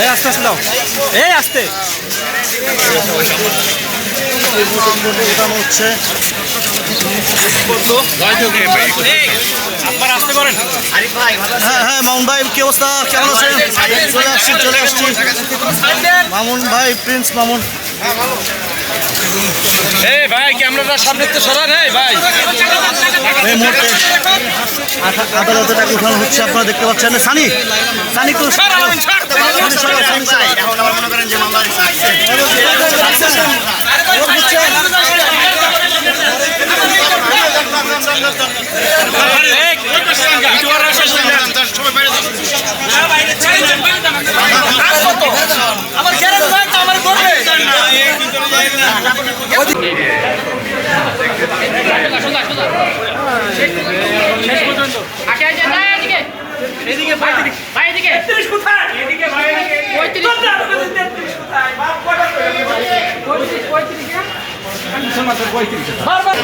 এই আস্তে আস্তে এই আস্তে। ওঠানো হচ্ছে। হ্যাঁ হ্যাঁ মামুন ভাই অবস্থা ভাই প্রিন্স তো আদালতে টাকা উঠানো হচ্ছে আপনারা দেখতে পাচ্ছেন সানি সানি একটু আগে না এদিকে। এদিকে ভাই ভাই এদিকে। 33 কোথায় এদিকে ভাই এদিকে। 33 বারবার